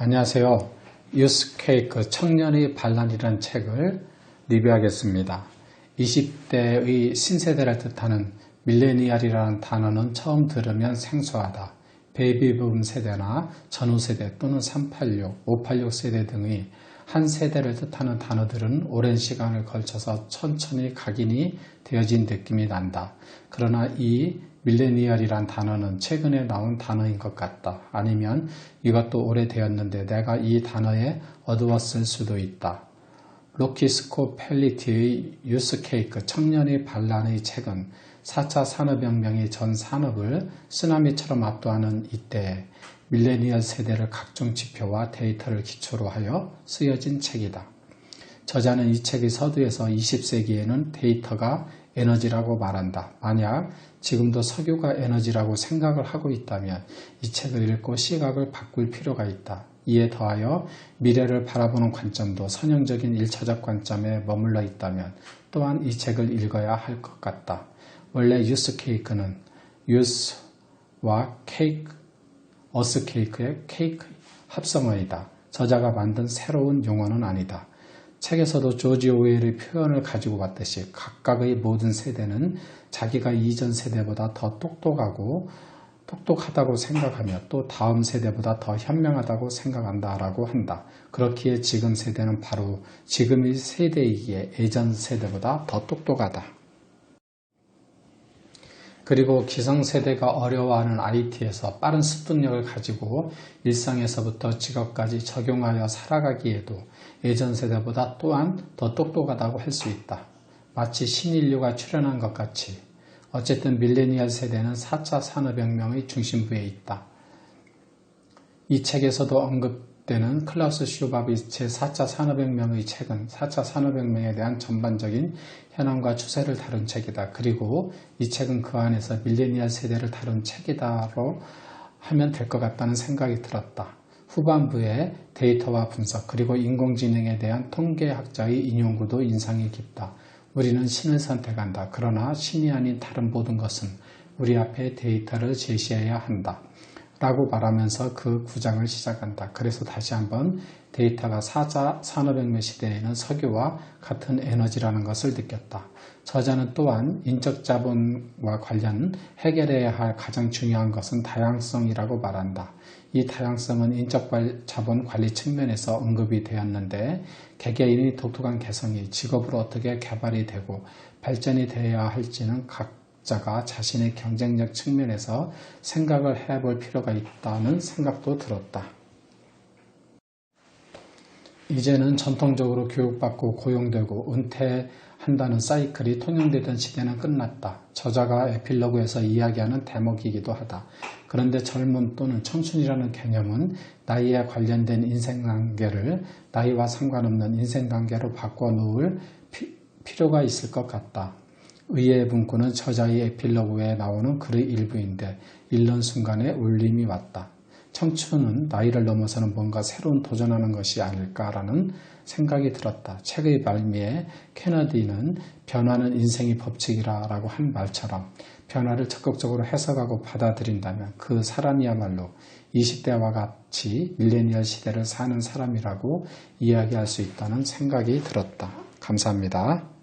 안녕하세요. 유스케이크 청년의 반란이라는 책을 리뷰하겠습니다. 20대의 신세대를 뜻하는 밀레니얼이라는 단어는 처음 들으면 생소하다. 베이비붐 세대나 전후 세대 또는 386, 586 세대 등의 한 세대를 뜻하는 단어들은 오랜 시간을 걸쳐서 천천히 각인이 되어진 느낌이 난다. 그러나 이 밀레니얼이란 단어는 최근에 나온 단어인 것 같다. 아니면 이것도 오래되었는데 내가 이 단어에 어두웠을 수도 있다. 로키스코 펠리티의 유스케이크 청년의 반란의 책은 4차 산업혁명의 전 산업을 쓰나미처럼 압도하는 이때에 밀레니얼 세대를 각종 지표와 데이터를 기초로 하여 쓰여진 책이다. 저자는 이 책의 서두에서 20세기에는 데이터가 에너지라고 말한다. 만약 지금도 석유가 에너지라고 생각을 하고 있다면 이 책을 읽고 시각을 바꿀 필요가 있다. 이에 더하여 미래를 바라보는 관점도 선형적인 1차적 관점에 머물러 있다면 또한 이 책을 읽어야 할 것 같다. 원래 유스 케이크는 유스와 케이크, 어스 케이크의 케이크 합성어이다. 저자가 만든 새로운 용어는 아니다. 책에서도 조지 오웰의 표현을 가지고 봤듯이 각각의 모든 세대는 자기가 이전 세대보다 더 똑똑하고 똑똑하다고 생각하며 또 다음 세대보다 더 현명하다고 생각한다라고 한다. 그렇기에 지금 세대는 바로 지금의 세대이기에 예전 세대보다 더 똑똑하다. 그리고 기성세대가 어려워하는 IT에서 빠른 습득력을 가지고 일상에서부터 직업까지 적용하여 살아가기에도 예전 세대보다 또한 더 똑똑하다고 할 수 있다. 마치 신인류가 출현한 것 같이 어쨌든 밀레니얼 세대는 4차 산업혁명의 중심부에 있다. 이 책에서도 언급 되는 클라우스 슈바비츠의 4차 산업혁명의 책은 4차 산업혁명에 대한 전반적인 현황과 추세를 다룬 책이다. 그리고 이 책은 그 안에서 밀레니얼 세대를 다룬 책이다로 하면 될 것 같다는 생각이 들었다. 후반부에 데이터와 분석 그리고 인공지능에 대한 통계학자의 인용구도 인상이 깊다. 우리는 신을 선택한다. 그러나 신이 아닌 다른 모든 것은 우리 앞에 데이터를 제시해야 한다. 라고 말하면서 그 구장을 시작한다. 그래서 다시 한번 데이터가 사자 산업혁명 시대에는 석유와 같은 에너지라는 것을 느꼈다. 저자는 또한 인적 자본과 관련 해결해야 할 가장 중요한 것은 다양성이라고 말한다. 이 다양성은 인적 자본 관리 측면에서 언급이 되었는데 개개인의 독특한 개성이 직업으로 어떻게 개발이 되고 발전이 되어야 할지는 각 자가 자신의 경쟁력 측면에서 생각을 해볼 필요가 있다는 생각도 들었다. 이제는 전통적으로 교육받고 고용되고 은퇴한다는 사이클이 통용되던 시대는 끝났다. 저자가 에필로그에서 이야기하는 대목이기도 하다. 그런데 젊음 또는 청춘이라는 개념은 나이에 관련된 인생관계를 나이와 상관없는 인생관계로 바꿔놓을 피, 필요가 있을 것 같다. 의의 문구는 저자의 에필로그에 나오는 글의 일부인데 읽는 순간에 울림이 왔다. 청춘은 나이를 넘어서는 뭔가 새로운 도전하는 것이 아닐까라는 생각이 들었다. 책의 말미에 케너디는 변화는 인생의 법칙이라고 한 말처럼 변화를 적극적으로 해석하고 받아들인다면 그 사람이야말로 20대와 같이 밀레니얼 시대를 사는 사람이라고 이야기할 수 있다는 생각이 들었다. 감사합니다.